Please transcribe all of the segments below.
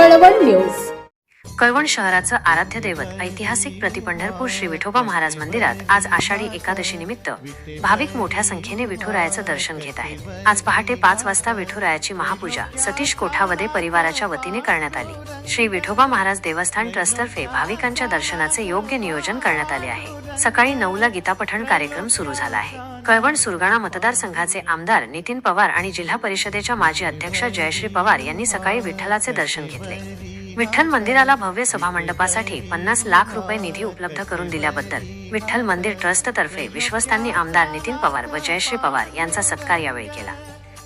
Kalwan news Kalwan शहराचं आराध्य दैवत ऐतिहासिक प्रतिपंढरपूर श्री विठोबा महाराज मंदिरात आज आषाढी एकादशी निमित्त भाविक मोठ्या संख्येने विठुरायाचं दर्शन घेत आहेत. आज पहाटे पाच वाजता विठुरायाची महापूजा सतीश कोठावदे परिवाराच्या वतीने करण्यात आली. श्री विठोबा महाराज देवस्थान ट्रस्टतर्फे भाविकांच्या दर्शनाचे योग्य नियोजन करण्यात आले आहे. सकाळी नऊला गीतापठण कार्यक्रम सुरू झाला आहे. कळवण सुरगाणा मतदारसंघाचे आमदार नितीन पवार आणि जिल्हा परिषदेच्या माजी अध्यक्ष जयश्री पवार यांनी सकाळी विठ्ठलाचे दर्शन घेतले. विठ्ठल मंदिराला भव्य सभामंडपासाठी पन्नास लाख रुपये निधी उपलब्ध करून दिल्याबद्दल विठ्ठल मंदिर ट्रस्ट तर्फे विश्वस्तांनी आमदार नितीन पवार व जयश्री पवार यांचा सत्कार यावेळी केला.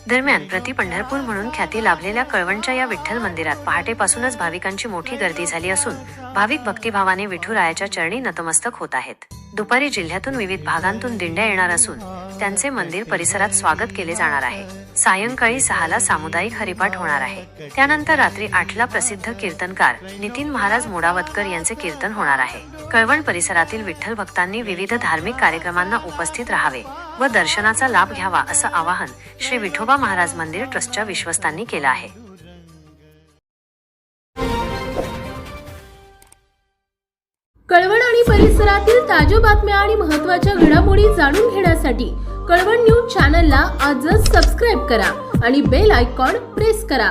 दरम्यान प्रति पंढरपूर म्हणून ख्याती लाभलेल्या कळवणच्या या विठ्ठल मंदिरात पहाटेपासूनच भाविकांची मोठी गर्दी झाली असून भाविक भक्तिभावाने विठुरायाच्या चरणी नतमस्तक होत आहेत. दुपारी जिल्ह्यातून विविध भागांतून दिंड्या येणार असून त्यांचे मंदिर परिसरात स्वागत केले जाणार आहे. सायंकाळी सहाला सामुदायिक हरिपाठ होणार आहे. त्यानंतर रात्री आठला प्रसिद्ध कीर्तनकार नितीन महाराज मोडावतकर यांचे कीर्तन होणार आहे. कळवण परिसरातील विठ्ठल भक्तांनी विविध धार्मिक कार्यक्रमांना उपस्थित राहावे व दर्शनाचा लाभ घ्यावा असं आवाहन श्री विठोबा महाराज मंदिर ट्रस्टच्या विश्वस्तांनी केलं आहे. कळवण आणि परिसरातील ताज्या बातम्या आणि महत्त्वाच्या घडामोडी जाणून घेण्यासाठी कळवण न्यूज चॅनलला आजच सबस्क्राईब करा आणि बेल आयकॉन प्रेस करा.